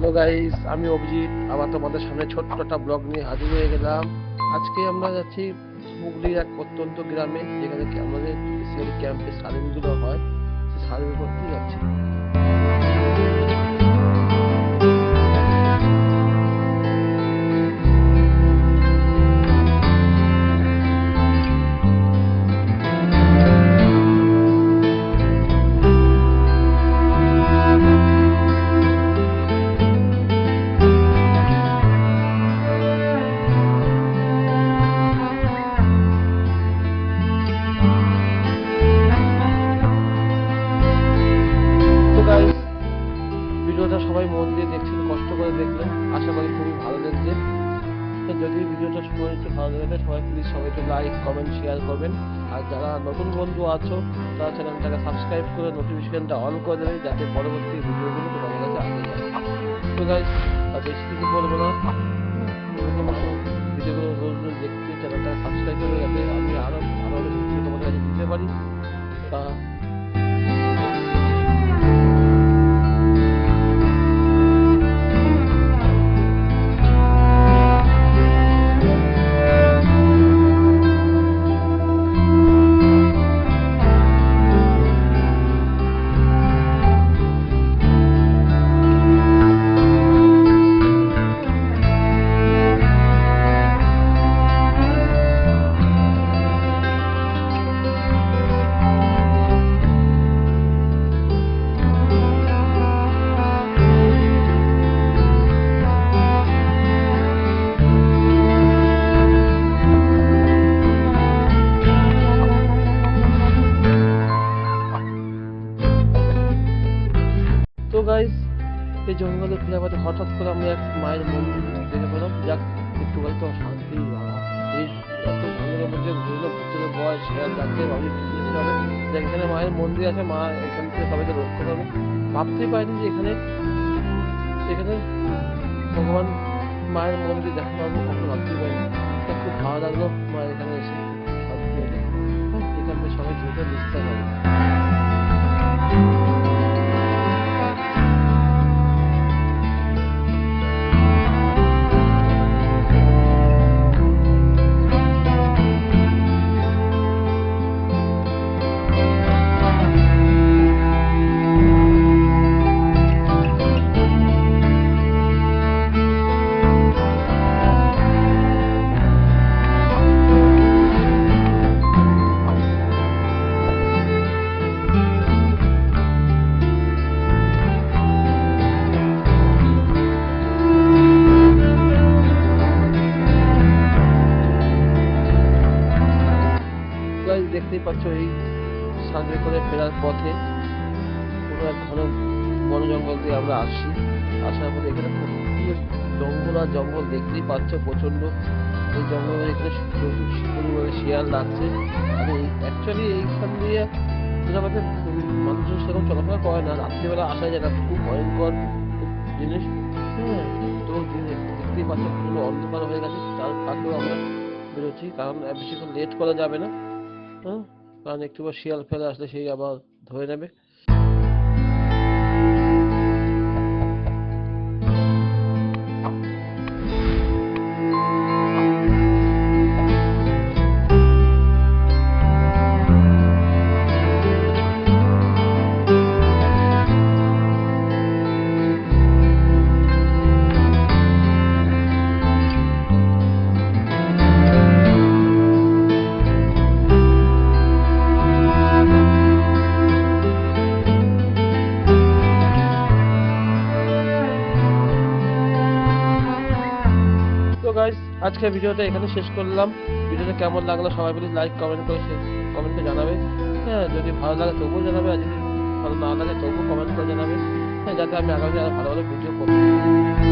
Hello guys আমি অভিজিৎ। আবার তোমাদের সামনে ছোট্ট একটা ব্লগ নিয়ে হাজির হয়ে গেলাম। আজকে আমরা যাচ্ছি হুগলির এক প্রত্যন্ত গ্রামে, যেখানে আমাদের ক্যাম্পে সার্ভেগুলো হয়। সেই সার্ভে করতে যাচ্ছি ভিডিওটা সবাই মন দিয়ে দেখছেন, কষ্ট করে দেখলেন। আশা করি খুবই ভালো লাগছে যদি ভিডিওটা সবাই একটু ভালো লাগে সবাই প্লিজ সবাই একটু লাইক কমেন্ট শেয়ার করবেন। আর যারা নতুন বন্ধু আছো, তারা চ্যানেলটাকে সাবস্ক্রাইব করে নোটিফিকেশনটা অন করে দেবেন যাতে পরবর্তী ভিডিওগুলো তোমাদের কাছে আগে যায় তো গাইজ বেশি কিছু বলব না। জঙ্গলে ফিরে আবার হঠাৎ করে আমরা এক মায়ের মন্দির দেখে পেলাম। যাক, একটু হয়তো শান্তি বাবা আমি হবে যে এখানে মায়ের মন্দির আছে, মা এখান থেকে সবাইকে রক্ষা করবে। ভাবতেই পারিনি যে এখানে এখানে ভগবান মায়ের মন্দির দেখা পাবো কখনো ভাবতেই পারিনি। খুব ভালো লাগল, মা এখানে এসে শান্তি এখান থেকে সবাই দ্রুত মিশতে পারে দেখতেই পাচ্ছ এই সার্ভে করে ফেরার পথে পুরো এক ঘন বন জঙ্গল দিয়ে আমরা আসছি। আসার পরে এখানে পুরো জঙ্গল আর জঙ্গল দেখতেই পাচ্ছ প্রচণ্ড এই জঙ্গলের এখানে প্রচুর পরিমাণে শিয়াল লাগছে এই অ্যাকচুয়ালি এইখান দিয়ে আমাদের মানুষজন সেরকম চলাফেরা করে না। রাত্রিবেলা আসা যায় না, খুব ভয়ঙ্কর জিনিস। হ্যাঁ তো দেখতেই পাচ্ছ প্রচণ্ড অন্ধকার হয়ে গেছে। তার ফাঁকেও আমরা বেরোচ্ছি, কারণ বেশিক্ষণ লেট করা যাবে না। হ্যাঁ কারণ একটু শিয়াল ফেলে আসলে সেই আবার ধরে নেবে। আজকে ভিডিওটা এখানে শেষ করলাম। ভিডিওটা কেমন লাগল সবাই প্লিজ লাইক কমেন্ট করে কমেন্টে জানাবে। হ্যাঁ যদি ভালো লাগে তবুও জানাবে, আর যদি ভালো না লাগে তবুও কমেন্ট করে জানাবে। হ্যাঁ যাতে আমি আগামী আরও ভালো ভালো ভিডিও